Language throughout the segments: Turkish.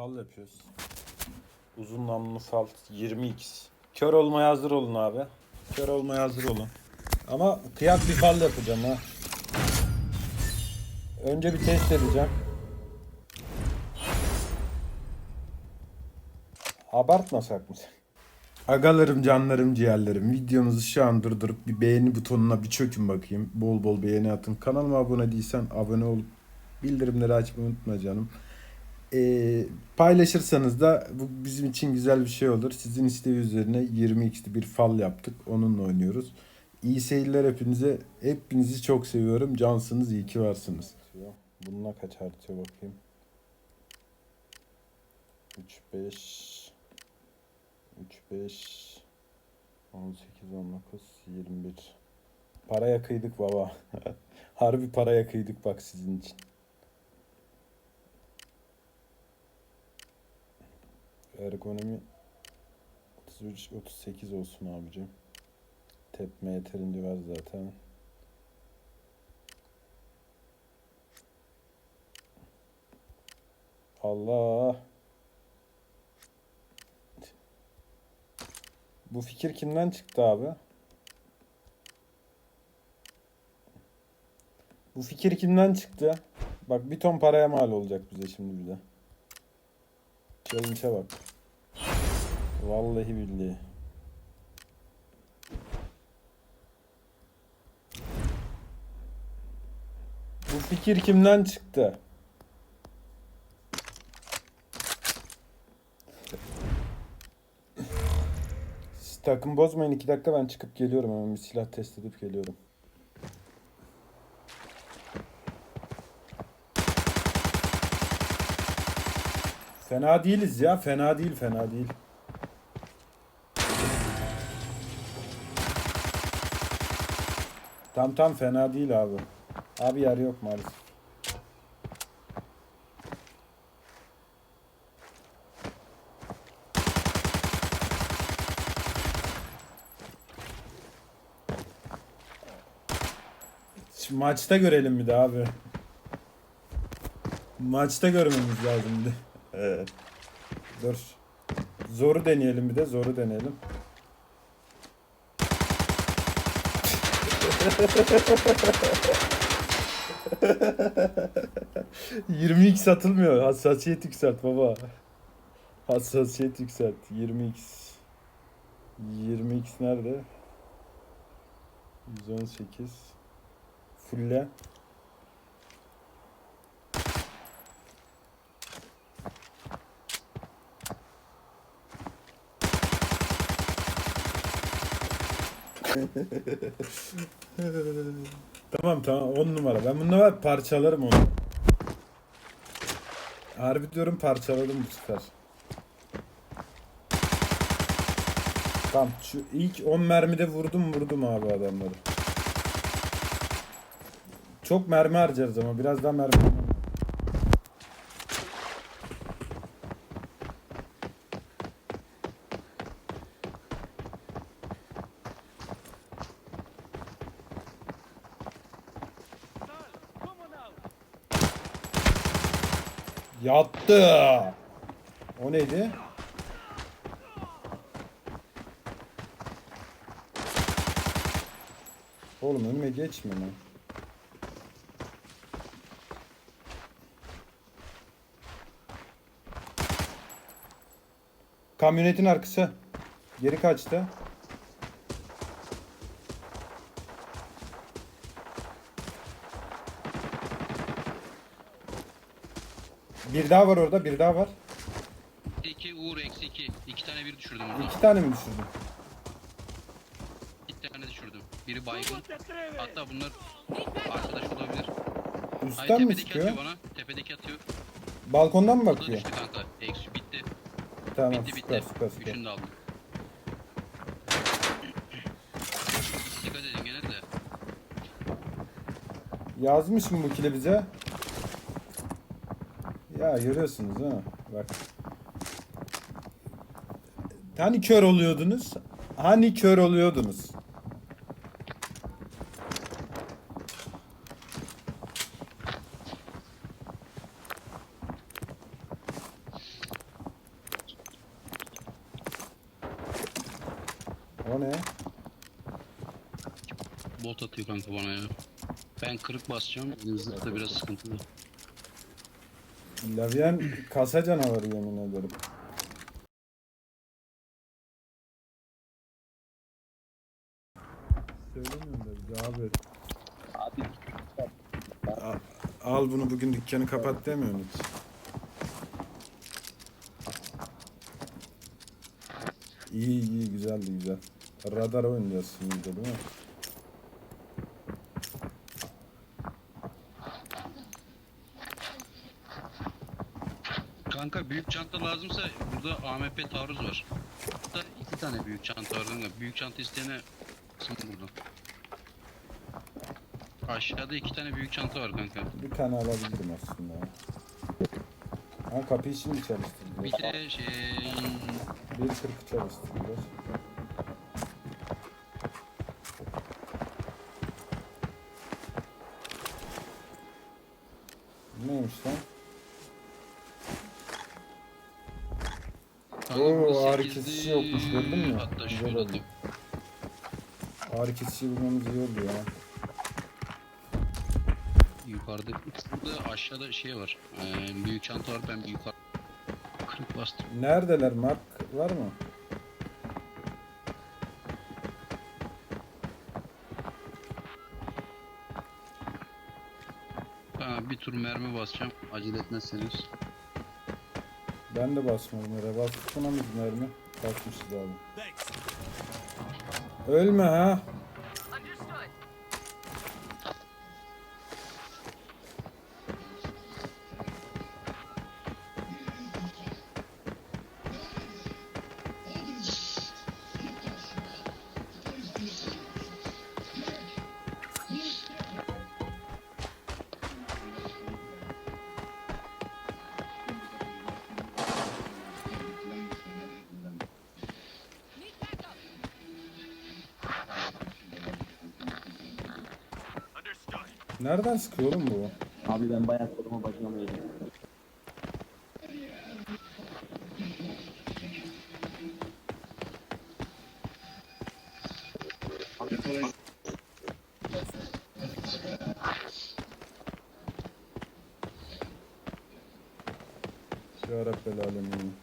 Fal yapıyoruz. Uzun namlulu fal 20x. Kör olmaya hazır olun abi. Kör olmaya hazır olun. Ama kıyak bir fal yapacağım ha. Önce bir test edeceğim. Abartmasak mı? Agalarım, canlarım, ciğerlerim. Videomuzu şu an durdurup bir beğeni butonuna bir çökün bakayım. Bol bol beğeni atın. Kanalıma abone değilsen abone olup bildirimleri açmayı unutma canım. Ee, paylaşırsanız da bu bizim için güzel bir şey olur. Sizin isteği üzerine 20x'li bir fal yaptık. Onunla oynuyoruz. İyi seyirler hepinize. Hepinizi çok seviyorum. Cansınız, iyi ki varsınız. Bununla kaç artıyor bakayım. 3, 5, 3, 5, 18, 19, 21. Paraya kıydık baba. Harbi paraya kıydık bak sizin için. Ergonomi 33 38 olsun abicim. Tepme yeterince var zaten. Allah. Bu fikir kimden çıktı abi? Bu fikir kimden çıktı? Bak bir ton paraya mal olacak bize şimdi bir de. Challenge'a bak. Vallahi billahi. Bu fikir kimden çıktı? Takım bozmayın iki dakika ben çıkıp geliyorum hemen bir silah test edip geliyorum. Fena değiliz ya fena değil fena değil. Tam tam fena değil abi. Abi yer yok maalesef. Maçta görelim bir de abi. Maçta görmemiz lazım bir de. Evet. Dur. Zoru deneyelim bir de. Zoru deneyelim. ...20x satılmıyor. Hassasiyet yükselt baba. Hassasiyet yükselt. 20x. 20x nerede? 118. Fulle. Tamam tamam 10 numara. Ben bunu var parçalarım onu. Harbi diyorum parçaladım bu sefer. Tamam şu ilk 10 mermide vurdum vurdum abi adamları. Çok mermi harcarız ama biraz daha mermi. Yattı. O neydi? Oğlum önüme geçme lan. Kamyonetin arkası. Geri kaçtı. Bir daha var orada, bir daha var. 2 Uğur eksi 2. 2 tane bir düşürdüm onu. İki tane mi düşürdün? 2 tane düşürdüm. Biri baygın. Hatta bunlar arkadaş olabilir. Hayır Üstten mi tepedeki sıkıyor? atıyor bana. Tepedeki atıyor. Balkondan mı O da bakıyor? düştü kanka. Eksi bitti. Tamam, bitti süper, bitti. süper, süper. Üçünü de aldım. Dikkat edin gene de. Yazmış mı bu kile bize? Ha görüyorsunuz değil? Bak. Hani kör oluyordunuz? Hani kör oluyordunuz? O ne? Bot atıyor kanka bana ya. Ben kırık basacağım. Elimizde biraz sıkıntılı. Lavyen kasa canavarı yemin ederim. Söylemiyorum da ver. Abi Al, al bunu bugün dükkanı kapat demiyor hiç. İyi iyi güzeldi güzel. Radar oynuyorsun şimdi değil mi? Kanka büyük çanta lazımsa burada AMP taarruz var. Burada iki tane büyük çanta var. Büyük çanta isteyene kısım burada. Aşağıda iki tane büyük çanta var kanka. Bir tane alabildim aslında. Ha kapıyı şimdi çalıştırdılar. Bir de şey... Bir kırkı çalıştırdılar. Gördün mü? Hatta Güzel şöyle oldu. Ağrı bulmamız iyi oldu ya. yukarıda burada aşağıda şey var. Ee, büyük çanta var ben bir yukarı kırık bastım. Neredeler? Mark var mı? Ha, bir tur mermi basacağım. Acele etmezseniz. Ben de basmadım yere. Bastık mı mermi? Basmışız abi. Ölme ha. Nereden sıkıyor oğlum bu? abi ben bayağı koruma başlamıyorum. Ya Rabbel alemin.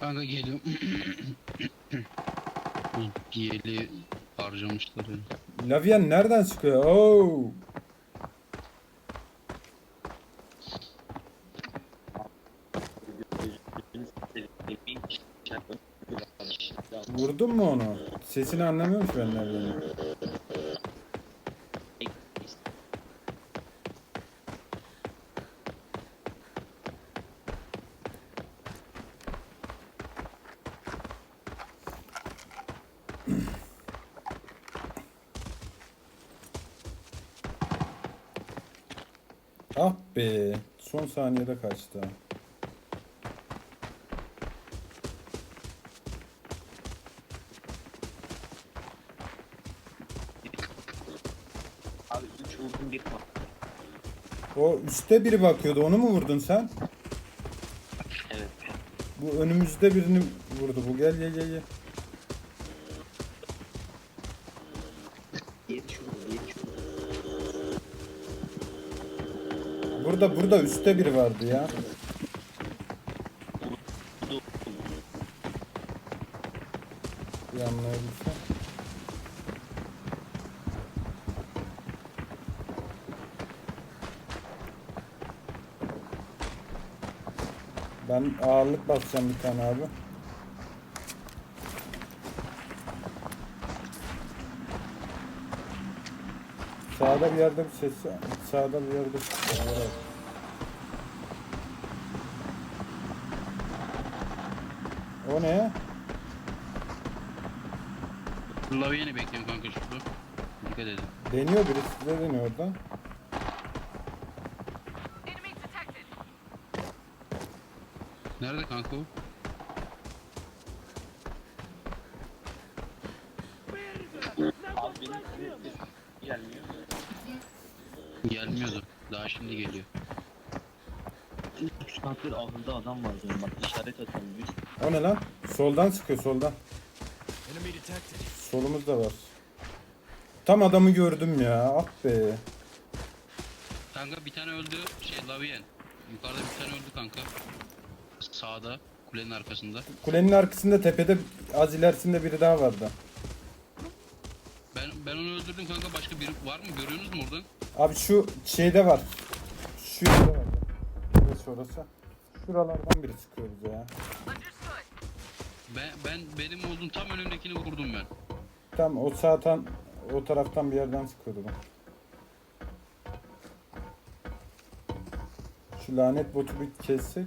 Kanka geliyorum. Yeli harcamışlar ya. Lavyen nereden sıkıyor? Oo. Vurdun mu onu? Sesini anlamıyorum ki ben Lavyen'in. Ah be. Son saniyede kaçtı. Abi 3 vurdum bir var. O üstte biri bakıyordu. Onu mu vurdun sen? Evet. Bu önümüzde birini vurdu. Bu gel gel gel. gel. Burada burada üstte biri vardı ya. Bir. Ben ağırlık basacağım bir tane abi. Sağda bir yerde bir ses sağda bir yerde bir ses var. O ne? Lavyeni bekliyorum kanka şurada. Dikkat edin. Deniyor biri size deniyor oradan. Enemy detected. Nerede kanka o? Abi benim gelmiyor. Gelmiyordu. Daha şimdi geliyor. Üç saattir ahırda adam var diyorum bak işaret atalım biz. O ne lan? Soldan sıkıyor soldan. Detected. Solumuzda var. Tam adamı gördüm ya. Ah be. Kanka bir tane öldü. Şey Lavien. Yukarıda bir tane öldü kanka. Sağda. Kulenin arkasında. Kulenin arkasında tepede az ilerisinde biri daha vardı. Ben ben onu öldürdüm kanka. Başka biri var mı? Görüyorsunuz mu oradan? Abi şu şeyde var. Şu yerde var. Neresi orası? Şuralardan biri sıkıyor bize ya. Ben ben benim olduğum tam önümdekini vurdum ben. Tam o sağdan o taraftan bir yerden sıkıyordu bu. Şu lanet botu bir kessek.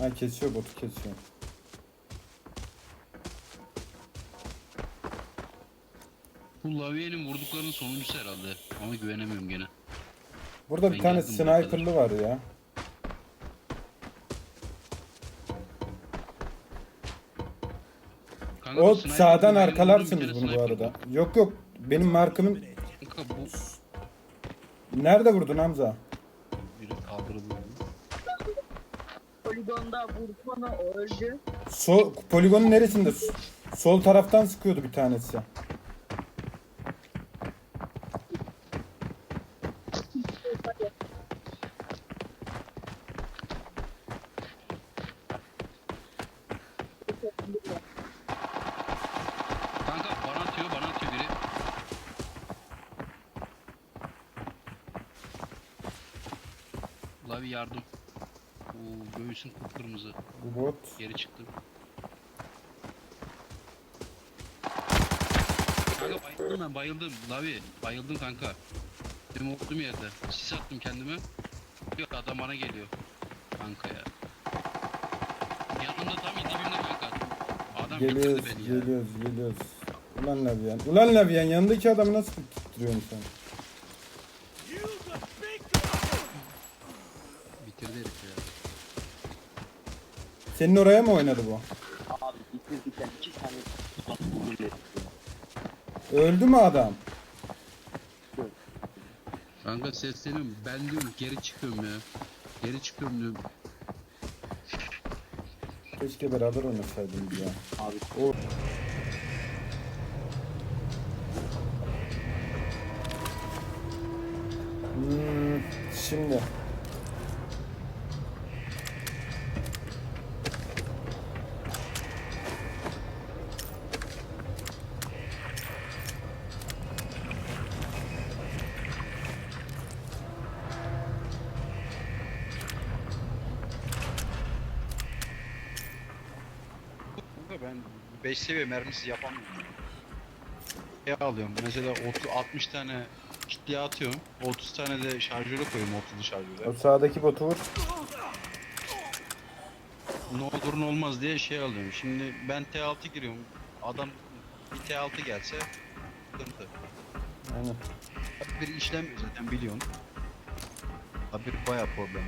Ha kesiyor botu kesiyor. Bu Lavien'in vurduklarının sonuncusu herhalde. Ama güvenemiyorum gene. Burada bir Ben tane geldim buraya sniper'lı var ya. Kanka O sağdan benim arkalarsınız vurduğum bir bunu bu tane arada. sniper Yok yok. Benim markımın. Kanka bu nerede vurdun Hamza? biri kaldırıldı. Poligonda Burkan'a öldü. Sol poligonun neresinde? S- Sol taraftan sıkıyordu bir tanesi. Kanka bana atıyor, bana atıyor biri. Lavi yardım. Oo, göğsün kıpkırmızı. Bot. Geri çıktım. Kanka bayıldım ben bayıldım. Lavi bayıldım kanka. Benim olduğum yerde. Sis attım kendime. Yok adam bana geliyor. Kanka ya. Yanımda tam dibimde kanka. Adam Geliyoruz, beni ya. geliyoruz, geliyoruz. Ulan Laviyen. Ulan Laviyen yanındaki adamı nasıl tutuyorsun sen? Bitirdi herif ya. Senin oraya mı oynadı bu? Abi bitirdikten iki tane Öldü mü adam? Kanka sesleniyorum. Ben diyorum geri çıkıyorum ya. Geri çıkıyorum diyorum. Keşke beraber oynasaydık ya. Abi O Hmm, şimdi Kanka ben 5 seviye mermisi yapamıyorum. Şey alıyorum mesela 30, 60 tane kitliye atıyorum. 30 tane de şarjöre koyuyorum 30'lu şarjöre. o sağdaki botu vur. Ne olur ne olmaz diye şey alıyorum. Şimdi ben T6 giriyorum. Adam bir T6 gelse sıkıntı. Aynen. Bir işlemiyor zaten biliyorsun. Abi bayağı problem.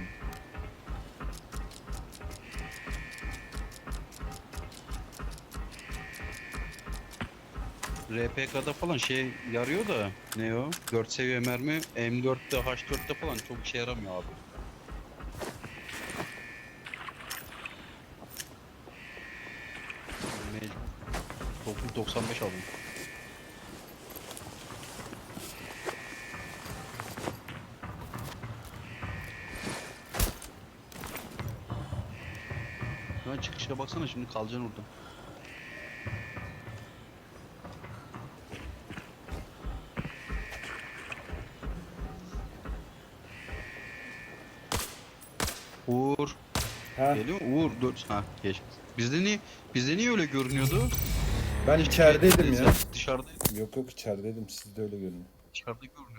RPK'da falan şey yarıyor da ne o? 4 seviye mermi M4'te H4'te falan çok işe yaramıyor abi. Mecbur. 95 aldım. Lan çıkışa baksana şimdi kalacaksın orada. Geliyor mu? Uğur dur. Ha geç. Bizde niye, bizde niye öyle görünüyordu? ben içerideydim ya. Dışarıda, Yok yok içerideydim. Siz de öyle görün. dışarıda görünüyordu.